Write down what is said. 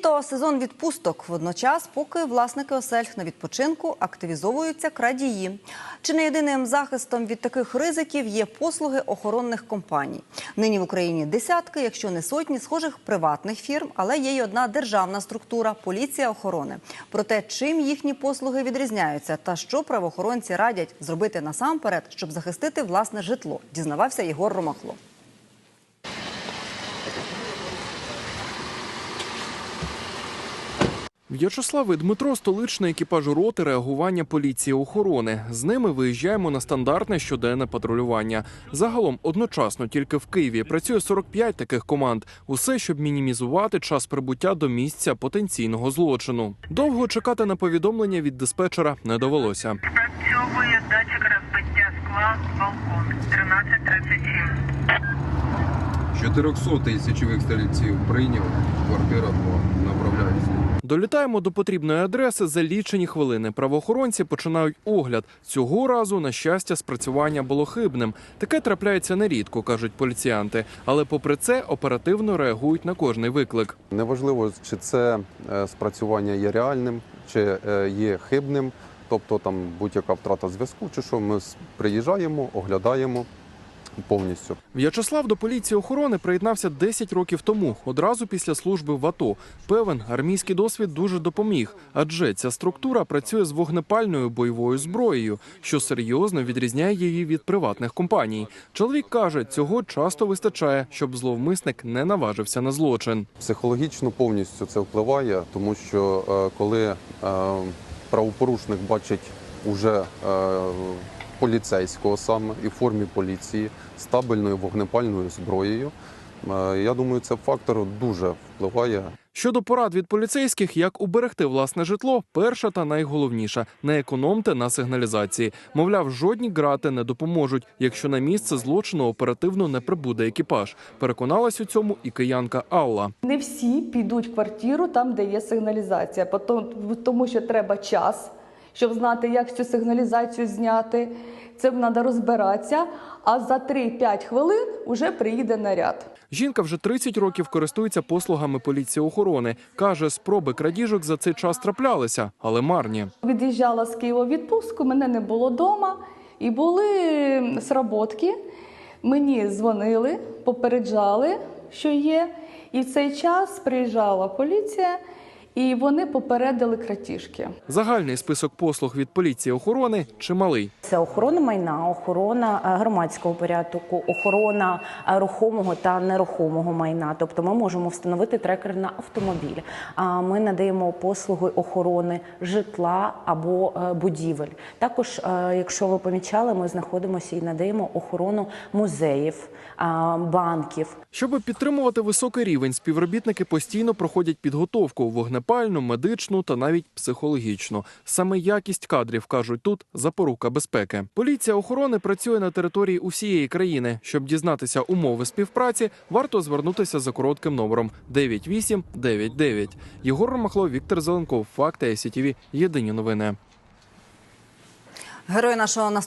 Літо сезон відпусток. Водночас, поки власники осель на відпочинку активізовуються крадії. Чи не єдиним захистом від таких ризиків є послуги охоронних компаній? Нині в Україні десятки, якщо не сотні, схожих приватних фірм, але є й одна державна структура поліція охорони. Про те, чим їхні послуги відрізняються, та що правоохоронці радять зробити насамперед, щоб захистити власне житло, дізнавався Єгор Ромахло. В'ячеслав Дмитро столичний екіпаж роти реагування поліції охорони. З ними виїжджаємо на стандартне щоденне патрулювання. Загалом одночасно тільки в Києві працює 45 таких команд. Усе, щоб мінімізувати час прибуття до місця потенційного злочину. Довго чекати на повідомлення від диспетчера не довелося. Спрацьовує датчик розбиття скла, балкон 1337. 400 січових стрільців прийняв, квартира 2, направляюся. Долітаємо до потрібної адреси за лічені хвилини. Правоохоронці починають огляд. Цього разу, на щастя, спрацювання було хибним. Таке трапляється нерідко, кажуть поліціянти. Але попри це оперативно реагують на кожний виклик. Неважливо, чи це е, спрацювання є реальним, чи е, є хибним, тобто там будь-яка втрата зв'язку, чи що ми приїжджаємо, оглядаємо повністю. В'ячеслав до поліції охорони приєднався 10 років тому, одразу після служби в АТО. Певен, армійський досвід дуже допоміг, адже ця структура працює з вогнепальною бойовою зброєю, що серйозно відрізняє її від приватних компаній. Чоловік каже, цього часто вистачає, щоб зловмисник не наважився на злочин. Психологічно повністю це впливає, тому що е, коли е, правопорушник бачить уже е, поліцейського саме і в формі поліції з табельною вогнепальною зброєю, е, я думаю, це фактор дуже впливає Щодо порад від поліцейських, як уберегти власне житло, перша та найголовніша не економте на сигналізації. Мовляв, жодні грати не допоможуть, якщо на місце злочину оперативно не прибуде екіпаж. Переконалась у цьому і киянка Алла. Не всі підуть в квартиру там, де є сигналізація, тому що треба час, щоб знати, як цю сигналізацію зняти. Це треба розбиратися. А за 3-5 хвилин вже приїде наряд. Жінка вже 30 років користується послугами поліції охорони. каже, спроби крадіжок за цей час траплялися, але марні. Від'їжджала з Києва в відпустку, мене не було вдома, і були сработки. Мені дзвонили, попереджали, що є. І в цей час приїжджала поліція, і вони попередили крадіжки. Загальний список послуг від поліції охорони чималий. Це охорона майна, охорона е, громадського порядку, охорона е, рухомого та нерухомого майна. Тобто ми можемо встановити трекер на автомобіль. А ми надаємо послуги охорони житла або е, будівель. Також, якщо ви помічали, ми знаходимося і надаємо охорону музеїв, банків. Щоб підтримувати високий рівень, співробітники постійно проходять підготовку вогнепальну, медичну та навіть психологічну. Саме якість кадрів кажуть тут запорука безпеки. Поліція охорони працює на території усієї країни. Щоб дізнатися умови співпраці, варто звернутися за коротким номером 9899. Єгор Ромахло, Віктор Зеленков. Факти СІТВ. Єдині новини. Герой нашого наступного